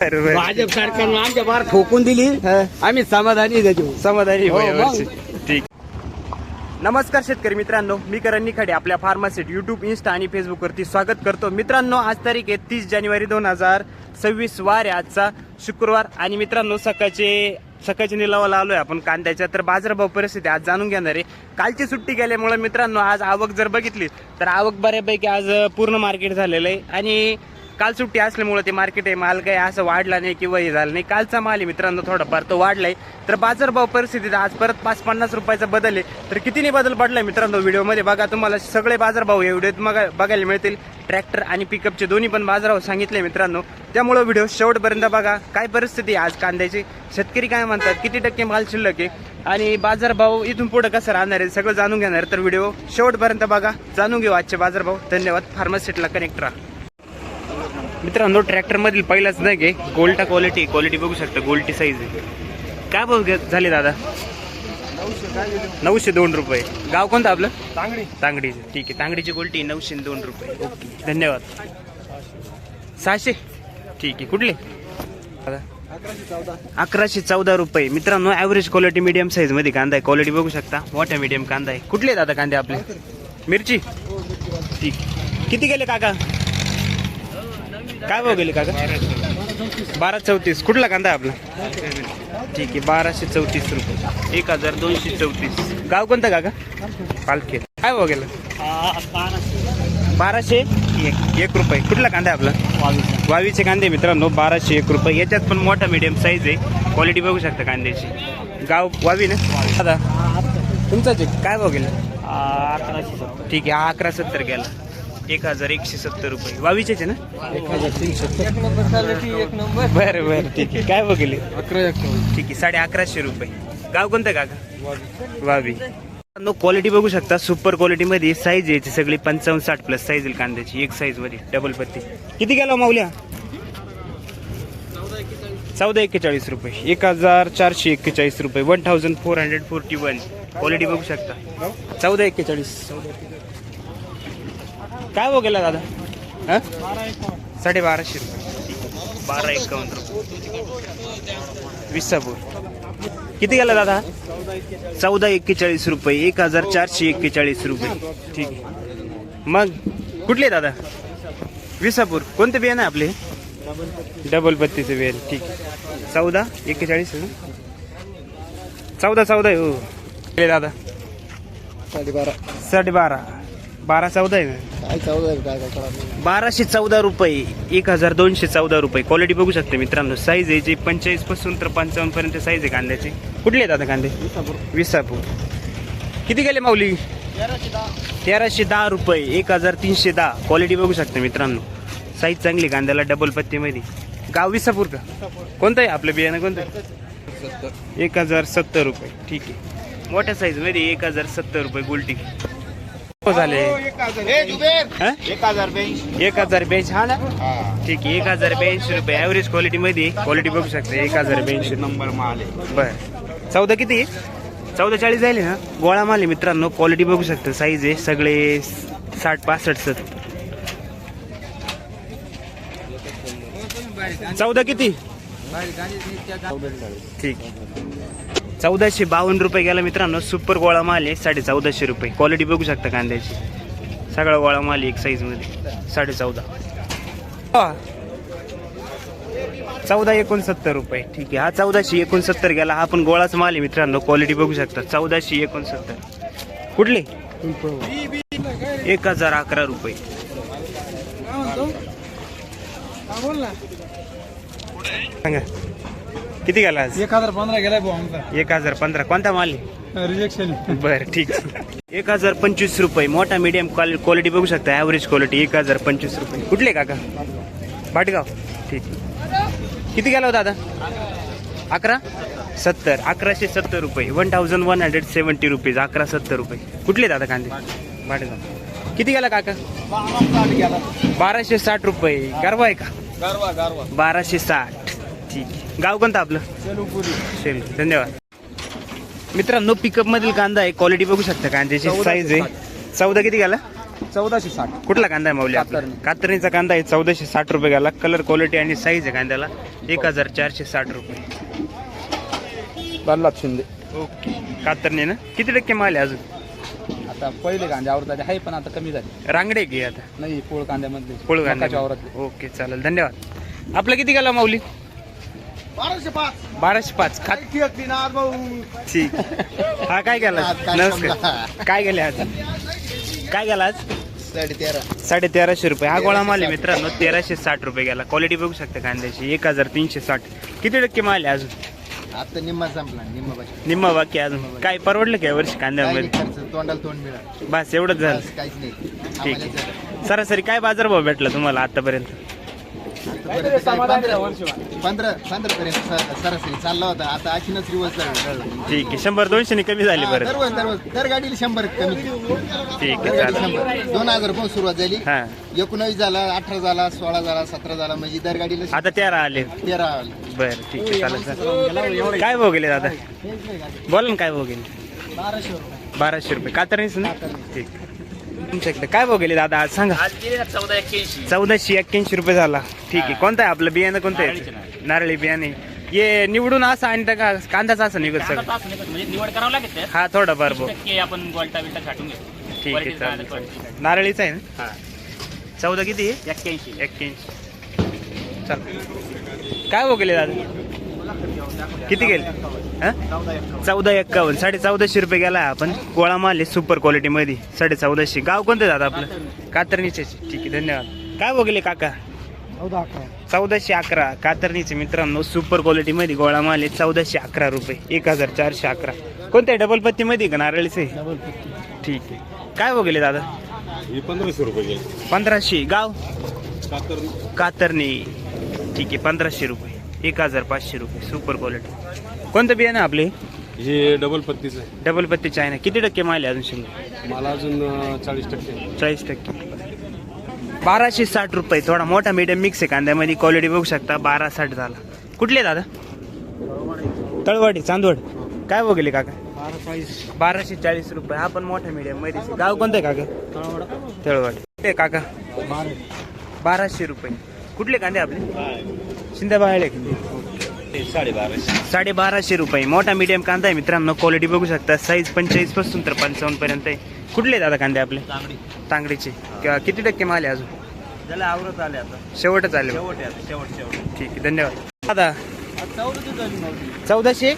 भाजप सरकारनं आमच्या बार ठोकून दिली. आम्ही समाधानी त्याच्यावर समाधानी हो. मग. ठीक नमस्कार शेतकरी मित्रांनो मी करण निखाडे आपल्या फार्मासिट युट्यूब इन्स्टा आणि फेसबुकवरती स्वागत करतो. मित्रांनो आज तारीख आहे तीस जानेवारी दोन हजार सव्वीस वार आहे आजचा. शुक्रवार. आणि मित्रांनो सकाळचे सकाळच्या निलावाला आलोय आपण कांद्याच्या. तर बाजारभाव परिस्थिती आज जाणून घेणार आहे. कालची सुट्टी गेल्यामुळे मित्रांनो आज आवक जर बघितली तर आवक बऱ्यापैकी आज पूर्ण मार्केट झालेलं आहे. आणि काल सुट्टी असल्यामुळे ते मार्केट आहे माल काही असं वाढला नाही किंवा हे झालं नाही. कालचा माल आहे मित्रांनो थोडाफार तो वाढलाय. तर बाजारभाव परिस्थितीत आज परत पाच पन्नास रुपयाचा बदल आहे. तर कितीने बदल पडलाय मित्रांनो व्हिडिओमध्ये बघा. तुम्हाला सगळे बाजारभाव या व्हिडिओत मग बघायला मिळतील. ट्रॅक्टर आणि पिकअपचे दोन्ही पण बाजारभाव सांगितले मित्रांनो. त्यामुळे व्हिडिओ शेवटपर्यंत बघा. काय परिस्थिती आहे आज कांद्याची? शेतकरी काय म्हणतात? किती टक्के माल शिल्लक आहे? आणि बाजारभाव इथून पुढे कसं राहणार आहे? सगळं जाणून घेणार आहे. तर व्हिडिओ शेवटपर्यंत बघा. जाणून घेऊ आजचे बाजारभाव. धन्यवाद. फार्मासिटला कनेक्ट राहा. मित्रांनो ट्रॅक्टर मधील पहिलाच नाही घे गोल्टा क्वालिटी क्वालिटी बघू शकता गोल्टी साईज काय भाव घे- झाले दादा? नऊशे दोन रुपये. गाव कोणतं आपलं? चांगली तांगडी ठीक आहे तांगडीची गोल्टी नऊशे दोन रुपये. ओके धन्यवाद. सहाशे? ठीक आहे कुठले? दादा अकराशे चौदा रुपये. मित्रांनो ॲव्हरेज क्वालिटी मीडियम साईजमध्ये कांदा आहे. क्वालिटी बघू शकता. मोठ्या मीडियम कांदा आहे. कुठले दादा कांदे आपले? मिरची? ठीक. किती गेले काका? काय भाव गेले काका? बारा चौतीस. कुठला कांदा आपला? ठीक आहे बाराशे चौतीस रुपये. एक हजार दोनशे चौतीस. गाव कोणतं काका? पालखेड काय भाव गेलं? बाराशे एक. एक रुपये. कुठला कांदा आहे आपला? वावीचे कांदे मित्रांनो बाराशे एक रुपये. याच्यात पण मोठा मीडियम साईज आहे. क्वालिटी बघू शकता कांद्याची. गाव वावी ना? दादा तुमचाच काय भाव गेला? अकराशे ठीक आहे हा अकरा सत्तर गेला. एक हजार एकशे सत्तर रुपये. वावीचे ना? एक हजार तीनशे बरं बरं ठीक आहे. काय बघले अकरा ठीक आहे साडे अकराशे रुपये. गाव कोणतं काका? वावी. नो क्वालिटी बघू शकता. सुपर क्वालिटी मध्ये साईज यायची सगळी पंचावन्न साठ प्लस साईज येईल कांद्याची. एक साईजमध्ये डबल पत्ती. किती गेला हो माऊल्या? चौदा एक्केचाळीस रुपये. एक हजार चारशे एक्केचाळीस रुपये. One thousand four hundred forty one quality बघू शकता. चौदा एक्केचाळीस. काय हो गेला दादा? हा? साडे बाराशे रुपये. बारा एकावन्न रुपये. विसापूर. किती गेला दादा? चौदा एक्केचाळीस रुपये. एक हजार चारशे एक्केचाळीस रुपये. ठीक आहे. मग कुठले दादा? विसापूर. कोणते बियाणं आहे आपले? डबल बत्तीचे बियाणे. ठीक आहे. चौदा? एक्केचाळीस चौदा चौदा आहे हो. दादा? साडेबारा. साडे बारा चौदा आहे ना? काय चौदा आहे काय काय करा बाराशे चौदा रुपये एक हजार दोनशे चौदा रुपये. क्वालिटी बघू शकते मित्रांनो. साईज आहे जे पंचेचाळीसपासून तर पंचावन्न पर्यंत साईज आहे कांद्याची. कुठले आहेत आता कांदे? विसापूर. किती गेले माऊली? तेराशे दहा. रुपये एक हजार तीनशे दहा. क्वालिटी बघू शकते मित्रांनो. साईज चांगली कांद्याला डबल पत्तीमध्ये गाव विसापूर का? कोणतं आहे आपलं बियाणं कोणतं? आहे? एक हजार सत्तर रुपये. ठीक आहे. मोठ्या साईजमध्ये एक हजार सत्तर रुपये गुलटी झाले. हा? एक हजार ब्याऐंशी एक हजार ब्याऐंशी हा ना? ठीक आहे एक हजार ब्याऐंशी रुपये. ॲव्हरेज क्वालिटी मध्ये क्वालिटी बघू शकता. एक हजार ब्याऐंशी नंबर माल आहे. बर. चौदा किती? चौदा चाळीस झाले ना? गोळा माल आहे मित्रांनो. क्वालिटी बघू शकता. साईज आहे. सगळे साठ पासष्ट सत्तर. चौदा किती? ठीक. चौदाशे बावन्न रुपये गेला मित्रांनो. सुपर गोळा माल आहे साडे चौदाशे रुपये. क्वालिटी बघू शकता कांद्याची. सगळा गोळा माल आहे एक साईजमध्ये. साडे चौदा. हा. चौदा एकोणसत्तर रुपये. ठीक आहे. हा चौदाशे एकोणसत्तर गेला. हा पण गोळाच माल आहे मित्रांनो. क्वालिटी बघू शकता. चौदाशे एकोणसत्तर. कुठले? एक हजार अकरा रुपये. सांगा. किती गेला आज? एक हजार पंधरा गेलाय भाऊ आमचा. एक हजार पंधरा. कोणता माल आहे? रिजेक्शन बर ठीक एक हजार पंचवीस रुपये. मोठा मीडियम क्वालिटी बघू शकता. ॲव्हरेज क्वालिटी एक हजार पंचवीस रुपये. कुठले काका? भाटगाव. ठीक किती गेला होता दादा? अकरा? सत्तर. अकराशे सत्तर रुपये. One thousand one hundred seventy rupees अकरा सत्तर रुपये. कुठले दादा कांदे? भाटगाव. किती गेला काका? बाराशे साठ रुपये. गरबा आहे का? गारवा गारवा. बाराशे साठ. ठीक गाव कोणतं आपलं? शेल धन्यवाद. मित्रांनो पिकअप मधील कांदा आहे. क्वालिटी बघू शकता कांद्याची साईज आहे. चौदा किती गेला चौदाशे साठ. कुठला कांदा आहे माऊली. कातरणीचा कांदा आहे. चौदाशे साठ रुपये गेला कलर क्वालिटी आणि साईज आहे कांद्याला. एक हजार चारशे साठ रुपये. प्रल्हाद शिंदे. ओके. कातरणी ना? किती टक्के माल आहे अजून? आता पहिले कांदे आवडतात आहे पण आता कमी झाले. रांगडे घे आता. नाही पोळ कांद्यामधले. पोळ मकाच्या कांदा वावरातले. ओके चालेल. धन्यवाद. आपलं किती गेला माऊली? बाराशे पाच. बाराशे पाच. खात ठीक. हा काय गेला? आज काय नमस्कार. समजा. काय गेले आज? काय गेला आज? साडे तेरा साडे तेराशे रुपये. हा गोळा माल आहे मित्रांनो तेराशे साठ रुपये गेला. क्वालिटी बघू शकता कांद्याची. एक हजार तीनशे साठ. किती टक्के माल आहे अजून? आता निम्मा संपला निम्मा बस निम्मा बाकी आहे अजून. काय परवडलं का वर्षी कांद्यामध्ये? खर्च तोंडाला तोंड मिळाल. बस एवढंच झालं. बस काहीच नाही. ठीक आम्हाला आहे सरासरी काय बाजारभाव भेटला तुम्हाला आतापर्यंत? पंधरा पंधरा पंधरा पर्यंत सर- सरासरी चालला होता. आता अशीनच रिवर्स झाला ठीक आहे शंभर दोनशे कमी झाली बरं. दररोज दररोज दर गाडीला शंभर कमी. ठीक दर आहे गाडी चालेल. शंभर. दोन हजारपासून सुरुवात झाली. हा. एकोणावीस झाला अठरा झाला सोळा झाला सतरा झाला म्हणजे दर गाडीला आता तेरा आले. तेरा बरं ठीक आहे चालेल सर काय भाव गेले दादा? बोला ना काय भाव गेले? बाराशे रुपये. बाराशे रुपये. कातरणीच ना? ठीक. तुमच्याकडे? काय भाव गेले दादा आज? सांगा. आज गेले ना चौदा एक्क्याऐंशी. चौदाशे एक्क्याऐंशी रुपये झाला. ठीक आहे. कोणतं आहे आपलं? बियाणं कोणतं नारळीचं आहे नारळी बियाणे. ये निवडून असं आणि का कांदाच असं निघत आता सगळं नाही, म्हणजे निवड करावं लागेल त्यात. हा थोडा बरं भाऊ टक्के आपण गोल्टा बिल्टा छाटून घेतो. ठीक आहे Quality चालेल quality. नारळीचं आहे ना? हा. चौदा किती? आहे एक्क्याऐंशी. एक्क्याऐंशी. चल. काय भाव गेले दादा? किती गेले? चौदा एक्कावन्न साडे चौदाशे रुपये गेला आपण. गोळा माल आहे सुपर क्वालिटी मध्ये. साडे चौदाशे. गाव कोणतं दादा आपलं? कातरणीचे. ठीक आहे धन्यवाद. काय गेले काका? चौदाशे अकरा. कातरणीचे मित्रांनो सुपर क्वालिटी मध्ये गोळा माल आहे. चौदाशे अकरा रुपये. एक हजार चारशे अकरा. कोणत्या डबल पत्ती मध्ये का? नारळीचे? ठीक आहे. काय गेले दादा? पंधराशे रुपये पंधराशे. गाव? कातर कातरणी. ठीक आहे पंधराशे रुपये. एक हजार पाचशे रुपये. सुपर क्वालिटी कोणतं बियाणं आपले? हे डबल पत्तीचं आहे. डबल पत्तीचे आहे ना किती टक्के माल आहे अजून शिंग मला अजून चाळीस टक्के. चाळीस टक्के. बाराशे साठ रुपये. थोडा मोठा मीडियम मिक्स आहे कांद्यामध्ये. क्वालिटी बघू शकता बारा साठ झाला. कुठले दादा? तळवाडी चांदवड. काय बघले काका? बाराशे चाळीस रुपये. हा पण मोठा मीडियममध्ये. गाव कोणतं आहे काका? तळवाडी. काका? बाराशे रुपये. कुठले कांदे आपले? शिंदे बाहेर साडेबाराशे. साडे बाराशे रुपये. मोठा मीडियम कांदा आहे मित्रांनो. क्वालिटी बघू शकता. साईज पंचेचाळीसपासून तर पंचावन्न पर्यंत आहे. कुठले दादा कांदे आपले? तांगडीचे. किंवा किती टक्के माल आहे अजून? त्याला आवरत आले आता. शेवटच आले शेवट आहे शेवट शेवट. ठीक आहे. धन्यवाद. दादा झाली चौदाशे?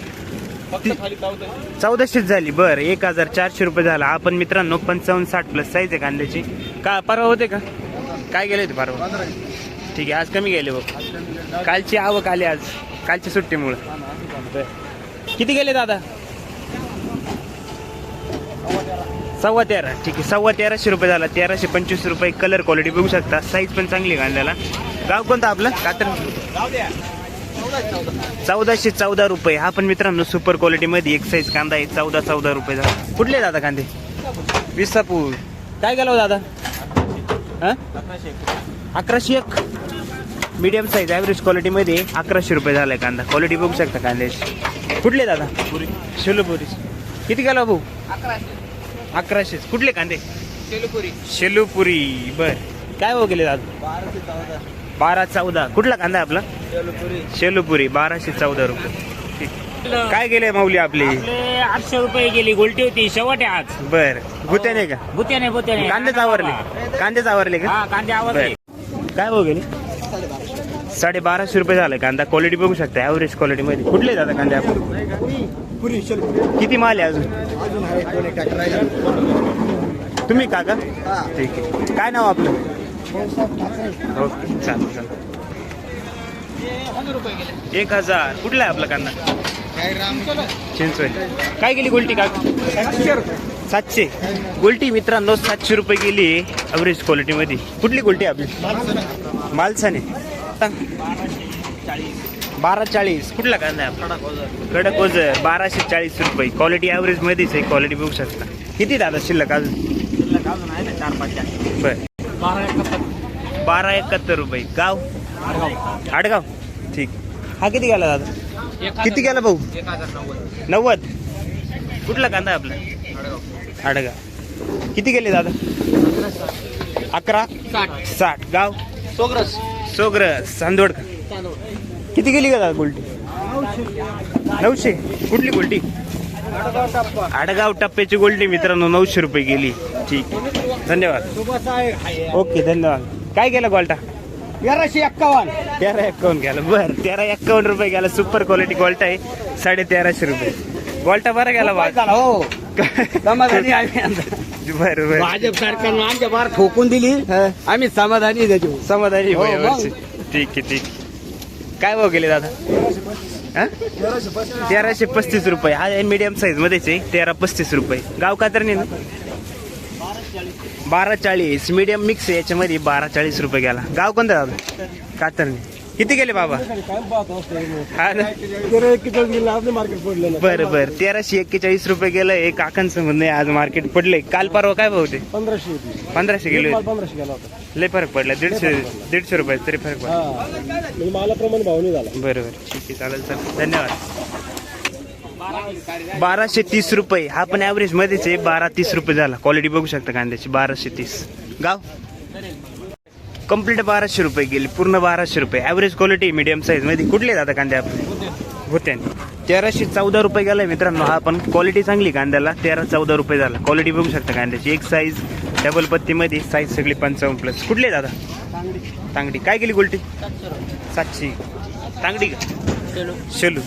फक्त खाली चौदा चौदाशेच झाली. बरं एक हजार चारशे रुपये झाला. आपण मित्रांनो पंचावन्न साठ प्लस साईज आहे कांद्याची. का परवा होते का? काय गेले होते परवा? ठीक आहे आज कमी गेले बघ. कालची आवक आली आज कालच्या सुट्टीमुळं. किती गेले दादा? सव्वा तेरा. ठीक आहे सव्वा तेराशे रुपये झाला. तेराशे पंचवीस रुपये कलर क्वालिटी बघू शकता. साईज पण चांगली आहे कांद्याला. गाव कोणतं आपलं? कातर? चौदाशे चौदा रुपये. हा पण मित्रांनो सुपर क्वालिटी मध्ये एक साईज कांदा आहे. चौदा चौदा रुपये झाला. कुठले दादा कांदे? विसापूर. काय गेलो हो दादा? अकराशे एक. मीडियम साईज ॲव्हरेज क्वालिटीमध्ये अकराशे रुपये झालाय कांदा. क्वालिटी बघू शकता कांद्याची. कुठले दादा? शेलूपुरी. किती गेला भाऊ? अकराशे. कुठले कांदे? शेलपुरी. शेलूपुरी. बर. काय भाऊ गेले दादा? बाराशे चौदा. बारा चौदा. कुठला कांदा आहे आपला? शेलपुरी. शेलूपुरी. बाराशे चौदा रुपये. ठीक. काय गेले माऊली आपली? आपले आठशे रुपये गेली. गोल्टी होती. शेवट आहे आज. बर. गुत्याने का? बुत्याने बुत्याने कांदेच आवरले. कांदेच आवरले का? हा कांदे आवडले बर. काय भाऊ गेले? साडे बाराशे रुपये झालं. कांदा क्वालिटी बघू शकता. ॲव्हरेज क्वालिटी मध्ये. कुठले दादा कांदे आपण? किती माल आहे अजून? तुम्ही काका हा. ठीक आहे. काय नाव आपलं? ओके चालेल चालेल. एक हजार. कुठला आहे आपला कांदा? काय राम चिंचोय काय गेली गोल्टी काका? सातशे. गोल्टी मित्रांनो सातशे रुपये गेली ॲव्हरेज क्वालिटी मध्ये. कुठली गोल्टी आपली? मालसाने. बारा चाळीस. कुठला कांदा आहे? कडक ओझर. बाराशे चाळीस रुपये. क्वालिटी ॲव्हरेज मध्येच आहे क्वालिटी बघू शकता. किती दादा शिल्लक अजून? अजून आहे ना चार पाच बर. बारा बारा एकाहत्तर रुपये. गाव? आडगाव. ठीक. हा किती गेला दादा? किती गेला भाऊ? नव्वद. नव्वद. कुठला कांदा आपला? आडगाव किती गेले दादा? अकरा? साठ. गाव? सोग्रस. सोग्रस. चांदोड किती गेली का दादा गोल्टी? नऊशे. कुठली गोल्टी? आडगाव टप्प्याची गोल्टी मित्रांनो नऊशे रुपये गेली. ठीक आहे. धन्यवाद. ओके धन्यवाद. काय गेला गोल्टा? तेराशे एक्कावन्न. तेरा एक्कावन्न गेला बर तेरा एक्कावन्न रुपये गेला. सुपर क्वालिटी गोल्टा आहे. साडे तेराशे रुपये. गोल्टा बरा गेला हो. समाधानी आम्ही बर बर. भाजप सरकारनं आमच्या बार ठोकून दिली. आम्ही समाधानी त्याच्यावर. समाधानी हो, होय मग. ठीक आहे ठीक आहे. काय भाव गेले दादा? हा? तेराशे पस्तीस रुपये. हा मीडियम साईज मध्येच आहे. तेरा पस्तीस रुपये. गाव कातरणी ना? बारा चाळीस. मीडियम मिक्स आहे याच्यामध्ये बारा चाळीस रुपये गेला. गाव कोणतं दादा? कातरणी किती गेले बाबा? हा ना? बरं बरं. तेराशे एक्केचाळीस रुपये गेलं एक काकांचं म्हणणं आहे आज मार्केट पडलंय. काल परवा काय भाव ते पंधराशे पंधराशे गेले पंधराशे गेला होता. लय फरक पडला. दीडशे दीडशे रुपये तरी फरक पडला. हा म्हणजे मालाप्रमाणे भाव नाही झाला बरोबर ठीक आहे चालेल सर धन्यवाद. बाराशे तीस रुपये. हा पण ॲव्हरेज मध्येच आहे. बारा तीस रुपये झाला. क्वालिटी बघू शकता कांद्याची. बाराशे तीस. गाव? कंप्लीट बाराशे रुपये गेली पूर्ण बाराशे रुपये. ॲव्हरेज क्वालिटी मीडियम साईजमध्ये कुठले जातात कांदे आपले होते तेराशे चौदा रुपये गेलाय मित्रांनो. हा पण क्वालिटी चांगली कांद्याला. तेरा चौदा रुपये झाला. क्वालिटी बघू शकता कांद्याची. एक साईज डबल पत्तीमध्ये साईज सगळी पंचावन्न प्लस कुठले दादा तांगडी. काय गेली गोल्टी? सातशे. तांगडी का? शेलू.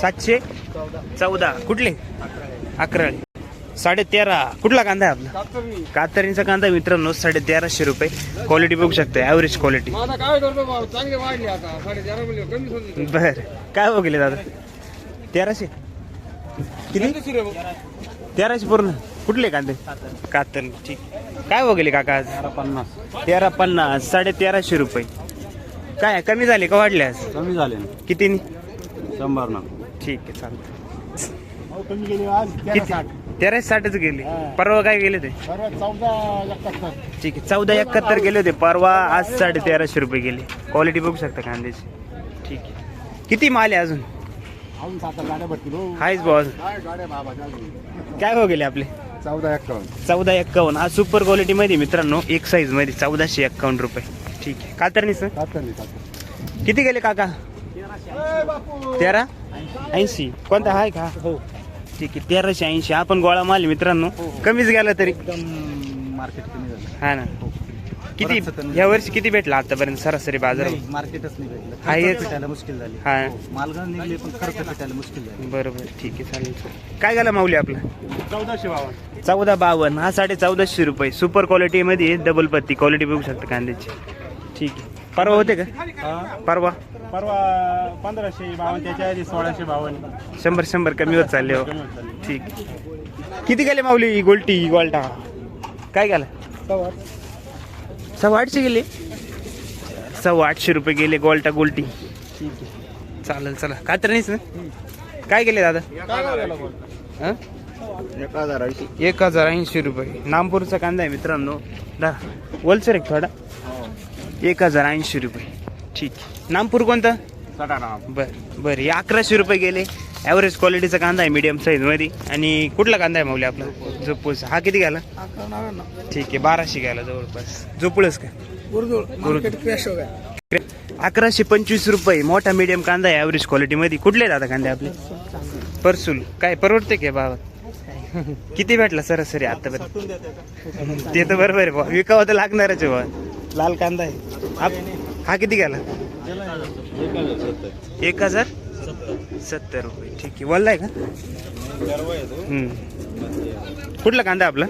सातशे चौदा. कुठले? अकरा साडे तेरा कुठला कांदा आहे आपला? कातरणीचा कांदा मित्रांनो साडे तेराशे रुपये. क्वालिटी बघू शकता ॲव्हरेज क्वालिटी बर. काय गेले दादा? तेराशे? किती? तेराशे पूर्ण. कुठले कांदे? कातरणी ठीक. काय गेले काका आज? पन्नास. तेरा पन्नास साडे तेराशे रुपये. काय कमी झाले का वाढले आज? कमी झाले कितीनी? शंभर ना. ठीक आहे चालतं कमी गेले आज किती? तेरा साठच गेले परवा काय गेले ते? ठीक आहे चौदा एकाहत्तर गेले होते. परवा आज साडे तेराशे रुपये गेले. क्वालिटी बघू शकता कांद्याची. ठीक आहे. किती माल आहे अजून? हो. हायच भाऊ अजून. काय गाड्या बाबा काय हो गेले आपले? चौदा एक्कावन्न चौदा एक्कावन्न हा सुपर क्वालिटी मध्ये मित्रांनो. एक साईजमध्ये चौदाशे एक्कावन्न रुपये. ठीक आहे. कातरणी सर किती गेले काका? तेरा? ऐंशी. कोणता? हाय का? हो. ठीक आहे. तेराशे ऐंशी. आपण गोळा माल मित्रांनो. कमीच गेला तरी. एकदम मार्केट कमी झालं. हा ना. किती बरंचसं कमी या वर्षी किती भेटला आतापर्यंत सरासरी बाजार? नाही, मार्केटच नाही भेटलं. हा, हेच. खर्च भेटायला मुश्किल झाली. हा. मालगाव निघले पण खर्च भेटायला मुश्किल झाली. बरोबर. ठीक आहे चालेल सर काय झालं माऊली आपला? चौदाशे बावन्न. चौदा बावन्न. हा साडे चौदाशे रुपये. सुपर क्वालिटीमध्ये डबल पत्ती. क्वालिटी बघू शकता कांद्याची. ठीक आहे. परवा होते का? परवा? परवा पंधराशे बावन्न त्याच्या आधी सोळाशे बावन्न. शंभर शंभर कमी होत चालले हो. ठीक. किती गेले माऊली गोल्टी गोल्टा? काय गेला? सव्वा आठशे गेले. सव्वा आठशे रुपये गेले गोल्टा गोल्टी. ठीक आहे. चालेल चला. कातरणीच ना? काय गेले दादा? हं? एक हजार ऐंशी एक हजार ऐंशी रुपये. नामपूरचा कांदा आहे मित्रांनो. दा वलसर एक थोडा. एक हजार ऐंशी रुपये. ठीक. आहे नामपूर कोणतं? बर बर. हे अकराशे रुपये गेले. ॲव्हरेज क्वालिटीचा कांदा आहे मीडियम साईजमध्ये आणि कुठला कांदा आहे माऊली आपला? जोपूस हा किती गेला ठीक आहे बाराशे गेला जवळपास. जोपुळच का? अकराशे पंचवीस रुपये. मोठा मीडियम कांदा आहे ॲव्हरेज क्वालिटीमध्ये कुठले दादा कांदे आपले? परसूल. काय परवडते काय बाबा? किती भेटला सरासरी आतापर्यंत? ते तर बरोबर आहे. विकावं तर लागणारच आहे. लाल कांदा आहे. हा- हा किती गेला? एक हजार? सत्तर रुपये. ठीक आहे. वल्ला आहे का. कुठला कांदा आपला?